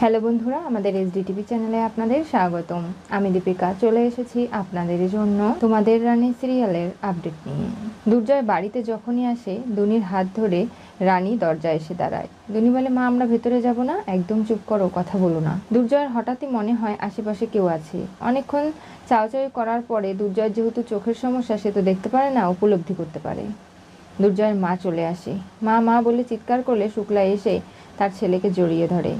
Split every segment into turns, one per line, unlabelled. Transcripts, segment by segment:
Hello বন্ধুরা, আমাদের SD TV চ্যানেলে আপনাদের স্বাগতম। আমি দীপিকা, চলে এসেছি আপনাদের জন্য তোমাদের রানী সিরিয়ালের আপডেট নিয়ে। দুর্জয় বাড়িতে যখনই আসে দুনির হাত ধরে রানী দরজায় এসে দাঁড়ায়। দুনি বলে, মা, আমরা ভেতরে যাব না, একদম চুপ করো, কথা বলো না। দুর্জয়ের হঠাৎই মনে হয় আশেপাশে কেউ আছে। অনেকক্ষণ চাওয়াচাওয়ি করার পরে দুর্জয়ের যেহেতু চোখের সমস্যা, সে তো দেখতে পারে না, উপলব্ধি করতে পারে। দুর্জয়ের মা চলে আসে। মা মা বলে চিৎকার করলে শুক্লা এসে তার ছেলেকে জড়িয়ে ধরে।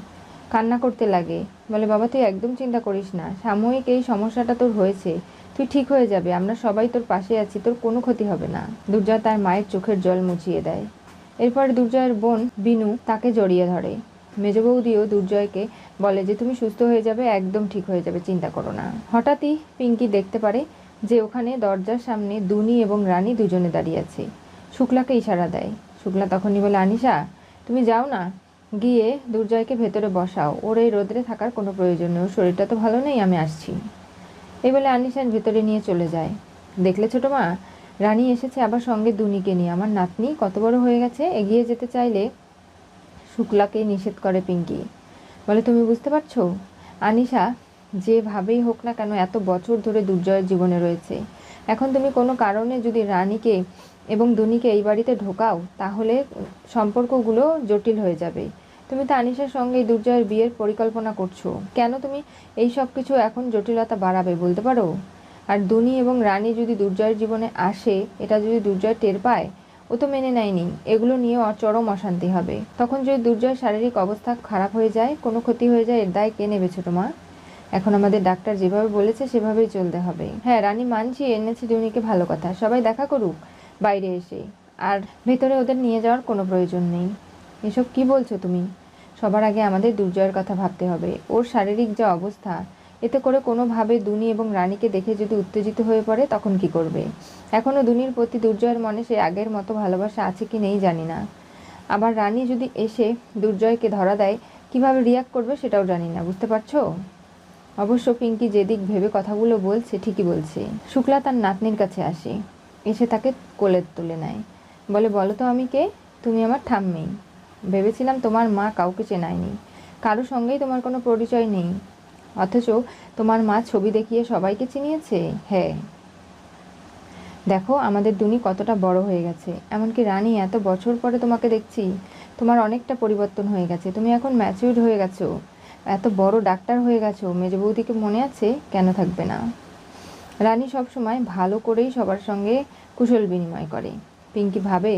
কান্না করতে লাগে। বলে, বাবা, তুই একদম চিন্তা করিস না। সাময়িক এই সমস্যাটা তোর হয়েছে। তুই ঠিক হয়ে যাবে। আমরা সবাই তোর পাশে আছি। তোর কোনো ক্ষতি হবে না। দুর্জয় তার মায়ের চোখের জল মুছিয়ে দেয়। এরপর দুর্জয়ের বোন বিনু তাকে জড়িয়ে ধরে। মেজ বৌদিও দুর্জয়কে বলে যে, তুমি সুস্থ হয়ে যাবে, একদম ঠিক হয়ে যাবে, চিন্তা করো না। হঠাৎই পিঙ্কি দেখতে পারে যে, ওখানে দরজার সামনে দুনি এবং রানী দুজনে দাঁড়িয়ে আছে। শুক্লাকে ইশারা দেয়। শুক্লা তখনই বলে, আনিশা, তুমি যাও না? গিয়ে দুর্জয়কে ভেতরে বসাও। ওর এই রোদ্রে থাকার কোনো প্রয়োজন নেই। ওর শরীরটা তো ভালো নেই, আমি আসছি। এই বলে আনিশান ভেতরে নিয়ে চলে যায়। দেখলে ছোটো মা? রানী এসেছে আবার সঙ্গে দুনিকে নিয়ে। আমার নাতনি কত বড় হয়ে গেছে, এগিয়ে যেতে চাইলে শুক্লাকে নিষেধ করে পিঙ্কি। বলে, তুমি বুঝতে পারছ? আনিশা যেভাবেই হোক না কেন, এত বছর ধরে দুর্জয়ের জীবনে রয়েছে। এখন তুমি কোনো কারণে যদি রানীকে এবং দুনিকে এই বাড়িতে ঢোকাও, তাহলে সম্পর্কগুলো জটিল হয়ে যাবে। তুমি তো আনিশার সঙ্গে দুর্জয়ের বিয়ের পরিকল্পনা করছ। কেন তুমি এই সব কিছু এখন জটিলতা বাড়াবে বলতে পারো? আর দুনি এবং রানী যদি দুর্জয়ের জীবনে আসে, এটা যদি দুর্জয় টের পায়, ও তো মেনে নেয়নি। এগুলো নিয়ে চরম অশান্তি হবে। তখন যদি দুর্জয়ের শারীরিক অবস্থা খারাপ হয়ে যায়, কোনো ক্ষতি হয়ে যায়, এর দায় কে নেবে ছোটো মা? এখন আমাদের ডাক্তার যেভাবে বলেছে, সেভাবেই চলতে হবে। হ্যাঁ রানী মানছি এনেছে দুনিকে ভালো কথা। সবাই দেখা করুক, বাইরে এসে। আর ভেতরে ওদের নিয়ে যাওয়ার কোনো প্রয়োজন নেই। এসব কি বলছো তুমি? সবার আগে আমাদের দুর্জয়ের কথা ভাবতে হবে। ওর শারীরিক যা অবস্থা, এতে করে কোনোভাবে দুনি এবং রানীকে দেখে যদি উত্তেজিত হয়ে পড়ে, তখন কি করবে? এখনও দুনির প্রতি দুর্জয়ের মনে সে আগের মতো ভালোবাসা আছে কি নেই জানি না। আবার রানী যদি এসে দুর্জয়কে ধরা দেয়, কীভাবে রিয়াক্ট করবে সেটাও জানি না, বুঝতে পারছ? অবশ্য পিঙ্কি যেদিক ভেবে কথাগুলো বলছে, ঠিকই বলছে। শুক্লা তার নাতনির কাছে আসে, এসে তাকে কোলে তুলে নেয়। বলে, বলো তো আমি কে? তুমি আমার ঠাম্মি। ভেবেছিলাম তোমার মা কাউকে চেনায়নি। কারও সঙ্গেই তোমার কোনো পরিচয় নেই। অথচ তোমার মা ছবি দেখিয়ে সবাইকে চিনিয়েছে? হ্যাঁ দেখো, আমাদের দুনি কতটা বড় হয়ে গেছে। এমনকি রানী এত বছর পরে তোমাকে দেখছি। তোমার অনেকটা পরিবর্তন হয়ে গেছে। তুমি এখন ম্যাচিউর্ড হয়ে গেছো। এত বড় ডাক্তার হয়ে গেছো, মেজ বৌদিকে মনে আছে? কেন থাকবে না? রানী সবসময় ভালো করেই সবার সঙ্গে কুশল বিনিময় করে। পিঙ্কি ভাবে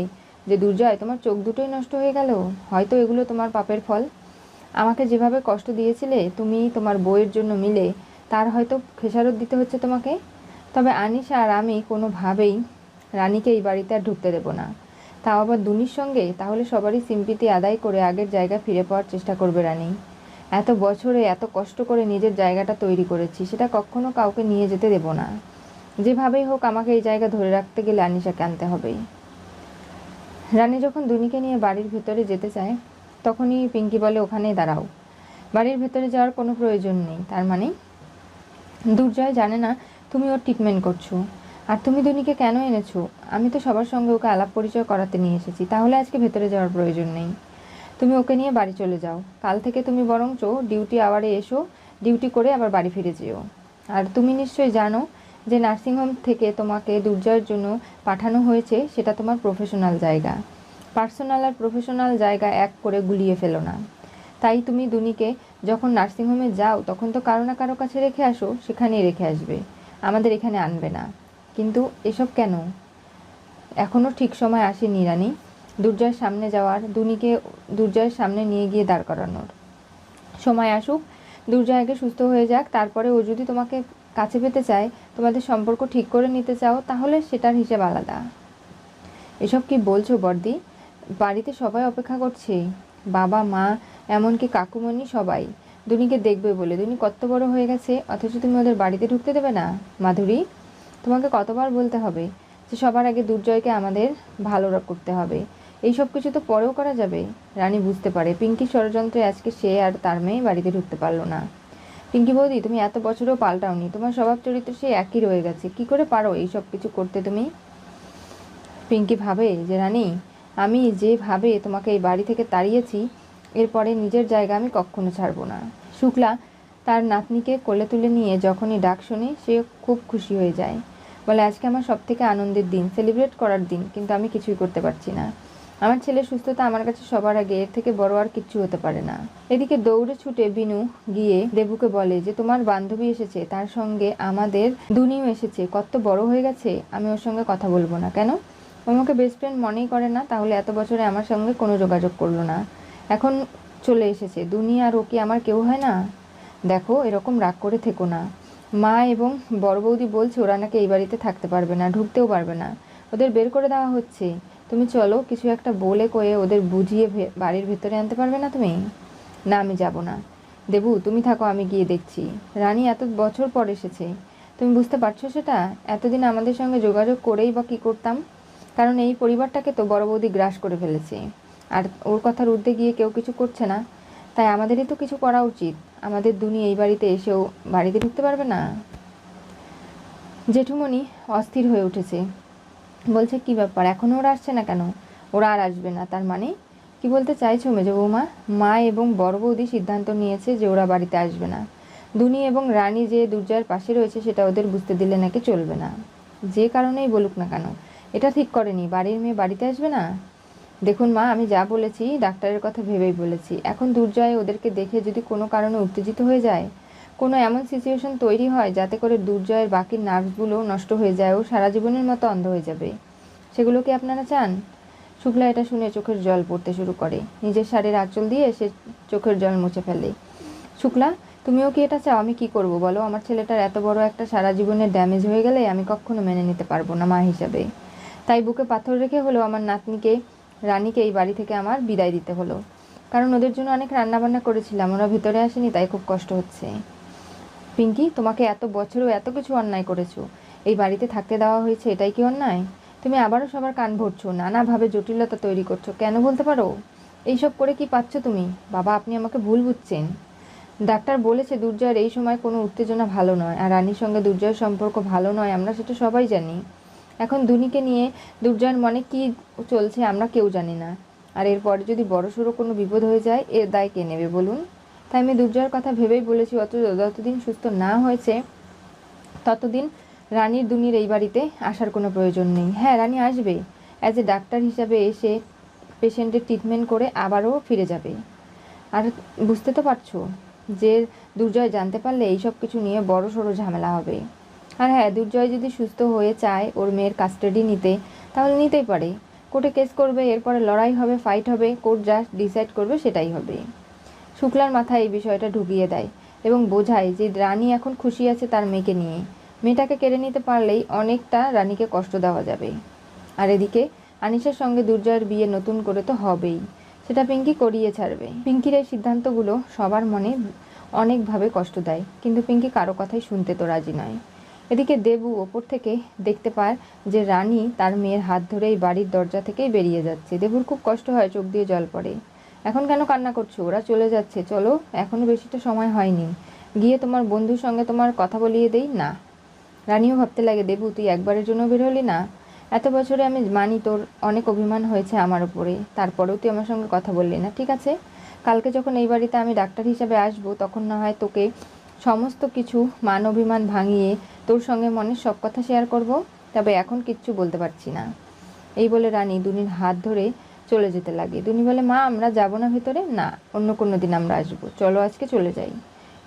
যে, দুর্জয়, তোমার চোখ দুটোই নষ্ট হয়ে গেল, হয়তো এগুলো তোমার পাপের ফল। আমাকে যেভাবে কষ্ট দিয়েছিলে, তুমি তোমার বইয়ের জন্য মিলে, তার হয়তো খেসারত দিতে হচ্ছে তোমাকে। তবে আনিশা আর আমি কোনোভাবেই রানীকে এই বাড়িতে আর ঢুকতে দেবো না। তাও আবার দুনির সঙ্গে, তাহলে সবারই সিম্পিতি আদায় করে আগের জায়গা ফিরে পাওয়ার চেষ্টা করবে রানী। এত বছরে এত কষ্ট করে নিজের জায়গাটা তৈরি করেছি, সেটা কখনো কাউকে নিয়ে যেতে দেব না। যেভাবেই হোক, আমাকে এই জায়গা ধরে রাখতে গেলে আনিশাকে আনতে হবেই। রানী যখন দুনিকে নিয়ে বাড়ির ভেতরে যেতে চায়, তখনই পিঙ্কি বলে, ওখানেই দাঁড়াও। বাড়ির ভেতরে যাওয়ার কোনো প্রয়োজন নেই। তার মানে দুর্জয় জানে না তুমি ওর ট্রিটমেন্ট করছ। আর তুমি দুনিকে কেন এনেছো? আমি তো সবার সঙ্গে ওকে আলাপ পরিচয় করাতে নিয়ে এসেছি। তাহলে আজকে ভেতরে যাওয়ার প্রয়োজন নেই। তুমি ওকে নিয়ে বাড়ি চলে যাও। কাল থেকে তুমি বরঞ্চ ডিউটি আওয়ারে এসো, ডিউটি করে আবার বাড়ি ফিরে যেও। আর তুমি নিশ্চয়ই জানো যে নার্সিংহোম থেকে তোমাকে দুর্জয়ের জন্য পাঠানো হয়েছে, সেটা তোমার প্রফেশনাল জায়গা। পার্সোনাল আর প্রফেশনাল জায়গা এক করে গুলিয়ে ফেলো না। তাই তুমি দুনিকে যখন নার্সিংহোমে যাও, তখন তো কারও না কারও কাছে রেখে আসো, সেখানেই রেখে আসবে। আমাদের এখানে আনবে না। কিন্তু এসব কেন? এখনও ঠিক সময় আসেনি, রানী। দুর্জয়ের সামনে যাওয়ার, দুনিকে দুর্জয়ের সামনে নিয়ে গিয়ে দাঁড় করানোর। সময় আসুক, দুর্জয় আগে সুস্থ হয়ে যাক, তারপরে ও যদি তোমাকে কাছে পেতে চায়, তোমাদের সম্পর্ক ঠিক করে নিতে চাও, তাহলে সেটার হিসেব আলাদা। এসব কি বলছো বর্দি? বাড়িতে সবাই অপেক্ষা করছে। বাবা, মা, এমনকি কাকুমণি সবাই। দুনিকে দেখবে বলে, দুনি কত বড় হয়ে গেছে, অথচ তুমি ওদের বাড়িতে ঢুকতে দেবে না? মাধুরী, তোমাকে কতবার বলতে হবে যে সবার আগে দুর্জয়কে আমাদের ভালো করতে হবে। এই সব কিছু তো পরেও করা যাবে। রানী বুঝতে পারে, পিঙ্কি ষড়যন্ত্রে আজকে সে আর তার মেয়ে বাড়িতে ঢুকতে পারল না। পিঙ্কি বৌদি, তুমি এত বছরেও পাল্টাওনি, তোমার স্বভাব চরিত্র সে একই রয়ে গেছে, কি করে পারো এই সব কিছু করতে তুমি? পিঙ্কি ভাবে যে, রানী, আমি যেভাবে তোমাকে এই বাড়ি থেকে তাড়িয়েছি, এরপরে নিজের জায়গা আমি কখনো ছাড়বো না। শুক্লা তার নাতনিকে কোলে তুলে নিয়ে যখনই ডাক শুনি, সে খুব খুশি হয়ে যায়। বলে, আজকে আমার সব থেকে আনন্দের দিন সেলিব্রেট করার দিন, কিন্তু আমি কিছুই করতে পারছি না। আমার ছেলের সুস্থতা আমার কাছে সবার আগে, এর থেকে বড় আর কিচ্ছু হতে পারে না। এদিকে দৌড়ে ছুটে বিনু গিয়ে দেবুকে বলে যে, তোমার বান্ধবী এসেছে, তার সঙ্গে আমাদের দুনিও এসেছে, কত বড় হয়ে গেছে, আমি ওর সঙ্গে কথা বলব না। কেন? আমাকে বেস্ট ফ্রেন্ড মনেই করে না, তাহলে এত বছরে আমার সঙ্গে কোনো যোগাযোগ করল না। এখন চলে এসেছে, দুনিয়া আর ও কি আমার কেউ হয় না? দেখো, এরকম রাগ করে থেকো না। মা এবং বড় বৌদি বলছে, ওরা নাকি এই বাড়িতে থাকতে পারবে না, ঢুকতেও পারবে না। ওদের বের করে দেওয়া হচ্ছে। তুমি চলো, কিছু একটা বলে কয়ে ওদের বুঝিয়ে বাড়ির ভেতরে আনতে পারবে না তুমি? না, আমি যাব না। দেবু, তুমি থাকো, আমি গিয়ে দেখছি। রানী এত বছর পর এসেছে। তুমি বুঝতে পারছ সেটা? এতদিন আমাদের সঙ্গে যোগাযোগ করেই বা কী করতাম? কারণ এই পরিবারটাকে তো বড় বৌদি গ্রাস করে ফেলেছে। আর ওর কথার ঊর্ধ্বে গিয়ে কেউ কিছু করছে না। তাই আমাদেরই তো কিছু করা উচিত। আমাদের দুনি এই বাড়িতে এসেও বাড়িতে ঢুকতে পারবে না? জেঠুমণি অস্থির হয়ে উঠেছে। বলছে, কি ব্যাপার? এখনও ওরা আসছে না কেন? ওরা আর আসবে না। তার মানে কি বলতে চাইছো মেজো বৌমা? মা এবং বড় বৌদি সিদ্ধান্ত নিয়েছে যে ওরা বাড়িতে আসবে না। দুনি এবং রানী যে দুর্জয়ের পাশে রয়েছে সেটা ওদের বুঝতে দিলে নাকি চলবে না। যে কারণেই বলুক না কেন, এটা ঠিক করেনি। বাড়ির মেয়ে বাড়িতে আসবে না? দেখুন মা, আমি যা বলেছি, ডাক্তারের কথা ভেবেই বলেছি। এখন দুর্জয় ওদেরকে দেখে যদি কোনো কারণে উত্তেজিত হয়ে যায় কোনো এমন সিচুয়েশন তৈরি হয় যাতে করে দুর্জয়ের বাকি নার্ভসগুলো নষ্ট হয়ে যায় ও সারা জীবনের মতো অন্ধ হয়ে যাবে? সেগুলো কি আপনারা চান? শুক্লা এটা শুনে চোখের জল পড়তে শুরু করে। নিজের শাড়ির আঁচল দিয়ে সে চোখের জল মুছে ফেলে। শুক্লা, তুমিও কি এটা চাও? আমি কি করব বলো? আমার ছেলেটার এত বড় একটা সারা জীবনের ড্যামেজ হয়ে গেলে আমি কখনো মেনে নিতে পারব না মা হিসাবে। তাই বুকে পাথর রেখে হলেও আমার নাতনিকে, রানীকে এই বাড়ি থেকে আমার বিদায় দিতে হলো। কারণ ওদের জন্য অনেক রান্নাবান্না করেছিলাম, ওরা ভিতরে আসেনি, তাই খুব কষ্ট হচ্ছে। পিঙ্কি, তোমাকে এত বছরও এত কিছু অন্যায় করেছ। এই বাড়িতে থাকতে দেওয়া হয়েছে, এটাই কি অন্যায়? তুমি আবারও সবার কান ভরছো, নানাভাবে জটিলতা তৈরি করছ, কেন বলতে পারো? এইসব করে কি পাচ্ছ তুমি? বাবা, আপনি আমাকে ভুল বুঝছেন। ডাক্তার বলেছে, দুর্জয়ের এই সময় কোনো উত্তেজনা ভালো নয়, আর রানীর সঙ্গে দুর্জয়ের সম্পর্ক ভালো নয়, আমরা সেটা সবাই জানি। এখন দুনিকে নিয়ে দুর্জয়ের মনে কি চলছে আমরা কেউ জানি না। আর এরপরে যদি বড়সড় কোনো বিপদ হয়ে যায়, এর দায় কে নেবে বলুন? তাই আমি দুর্জয়ের কথা ভেবেই বলেছি অত যতদিন সুস্থ না হয়েছে, ততদিন রানীর দুনির এই বাড়িতে আসার কোনো প্রয়োজন নেই। হ্যাঁ রানী আসবে। অ্যাজ এ ডাক্তার হিসাবে এসে পেশেন্টের ট্রিটমেন্ট করে আবারও ফিরে যাবে। আর বুঝতে তো পারছ যে দুর্জয় জানতে পারলে এইসব কিছু নিয়ে বড় সড়ো ঝামেলা হবে। আর হ্যাঁ দুর্জয় যদি সুস্থ হয়ে চায় ওর মেয়ের কাস্টাডি নিতে, তাহলে নিতেই পারে। কোর্টে কেস করবে, এরপরে লড়াই হবে ফাইট হবে, কোর্ট যা ডিসাইড করবে সেটাই হবে। শুক্লার মাথায় এই বিষয়টা ঢুকিয়ে দেয় এবং বোঝায় যে রানী এখন খুশি আছে তার মেয়েকে নিয়ে। মেয়েটাকে কেড়ে নিতে পারলেই অনেকটা রানীকে কষ্ট দেওয়া যাবে। আর এদিকে আনিশার সঙ্গে দুর্জয়ের বিয়ে নতুন করে তো হবেই। সেটা পিঙ্কি করিয়ে ছাড়বে। পিঙ্কির এই সিদ্ধান্তগুলো সবার মনে অনেকভাবে কষ্ট দেয়। কিন্তু পিঙ্কি কারও কথাই শুনতে তো রাজি নয়। এদিকে দেবু ওপর থেকে দেখতে পায় যে রানী তার মেয়ের হাত ধরে এই বাড়ির দরজা থেকেই বেরিয়ে যাচ্ছে। দেবুর খুব কষ্ট হয় চোখ দিয়ে জল পড়ে। এখন কেন কান্না করছ? ওরা চলে যাচ্ছে, চলো। এখনও বেশিটা সময় হয়নি। গিয়ে তোমার বন্ধুর সঙ্গে তোমার কথা বলিয়ে দেই? না। রানীও ভাবতে লাগে, দেবু, তুই একবারের জন্য বেরোলি না? এত বছরে আমি মানি, তোর অনেক অভিমান হয়েছে আমার উপরে। তারপরেও তুই আমার সঙ্গে কথা বললি না, ঠিক আছে? কালকে যখন এই বাড়িতে আমি ডাক্তার হিসাবে আসব, তখন না হয় তোকে সমস্ত কিছু, মান অভিমান ভাঙিয়ে তোর সঙ্গে মনের সব কথা শেয়ার করব। তবে এখন কিচ্ছু বলতে পারছি না। এই বলে রানী দুনির হাত ধরে চলে যেতে লাগে। দুনি বলে, মা, আমরা যাব না ভেতরে? না, অন্য কোনো দিন আমরা আসব। চলো আজকে চলে যাই।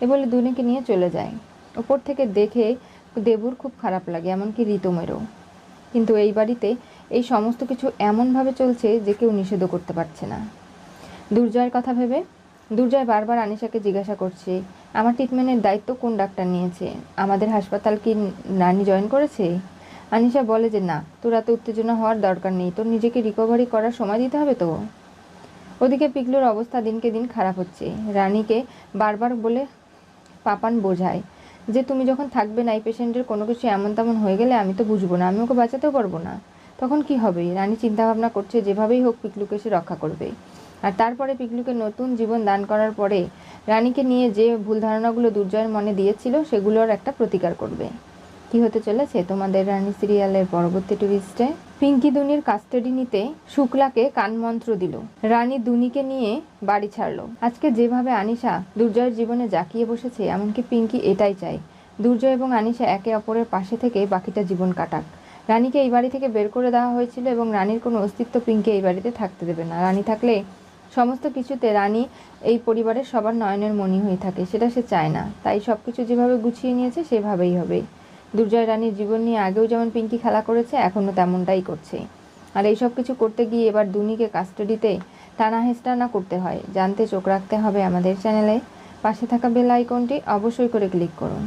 এ বলে দুনিকে নিয়ে চলে যায়। ওপর থেকে দেখে দেবুর খুব খারাপ লাগে, এমনকি ঋতমেরও। কিন্তু এই বাড়িতে এই সমস্ত কিছু এমনভাবে চলছে যে কেউ নিষেধও করতে পারছে না। দুর্জয়ের কথা ভেবে, দুর্জয় বারবার আনিশাকে জিজ্ঞাসা করছে, আমার ট্রিটমেন্টের দায়িত্ব কোন ডাক্তার নিয়েছে? আমাদের হাসপাতাল কি রানী জয়েন করেছে? আনিশা বলে যে, না, তোর এত উত্তেজনা হওয়ার দরকার নেই। তোর নিজেকে রিকভারি করার সময় দিতে হবে তো? ওদিকে পিকলুর অবস্থা দিনকে দিন খারাপ হচ্ছে। রানীকে বারবার বলে পাপান বোঝায় যে, তুমি যখন থাকবে না এই পেশেন্টের কোনো কিছু এমন তেমন হয়ে গেলে আমি তো বুঝব না, আমি ওকে বাঁচাতেও পারব না। তখন কি হবে? রানী চিন্তা ভাবনা করছে যেভাবেই হোক পিকলুকে সে রক্ষা করবে। আর তারপরে পিকলুকে নতুন জীবন দান করার পরে রানীকে নিয়ে যে ভুল ধারণাগুলো দুর্জয়ের মনে দিয়েছিল, সেগুলোর একটা প্রতিকার করবে। কি হতে চলেছে তোমাদের রানী সিরিয়ালের পরবর্তী টুইস্টে পিঙ্কি দুনির কাস্টাডি নিতে শুক্লাকে কানমন্ত্র দিল। রানী দুনিকে নিয়ে বাড়ি ছাড়লো। আজকে যেভাবে আনিশা দুর্জয়ের জীবনে জাকিয়ে বসেছে, এমনকি পিঙ্কি এটাই চায়। দুর্জয় এবং আনিশা একে অপরের পাশে থেকে বাকিটা জীবন কাটাক। রানীকে এই বাড়ি থেকে বের করে দেওয়া হয়েছিল এবং রানীর কোনো অস্তিত্ব পিঙ্কি এই বাড়িতে থাকতে দেবে না। রানী থাকলে সমস্ত কিছুতে রানী এই পরিবারের সবার নয়নের মণি হয়ে থাকে, সেটা সে চায় না। তাই সব কিছু যেভাবে গুছিয়ে নিয়েছে, সেভাবেই হবে। দুর্জয় রানীর জীবন নিয়ে আগেও যেমন পিঙ্কি খেলা করেছে এখনও তেমনটাই করছে। আর এইসব কিছু করতে গিয়ে এবার দুনিকে কাস্টাডিতে টানা হেস্টানা করতে হয়। জানতে চোখ রাখতে হবে আমাদের চ্যানেলে। পাশে থাকা বেল আইকনটি অবশ্যই করে ক্লিক করুন।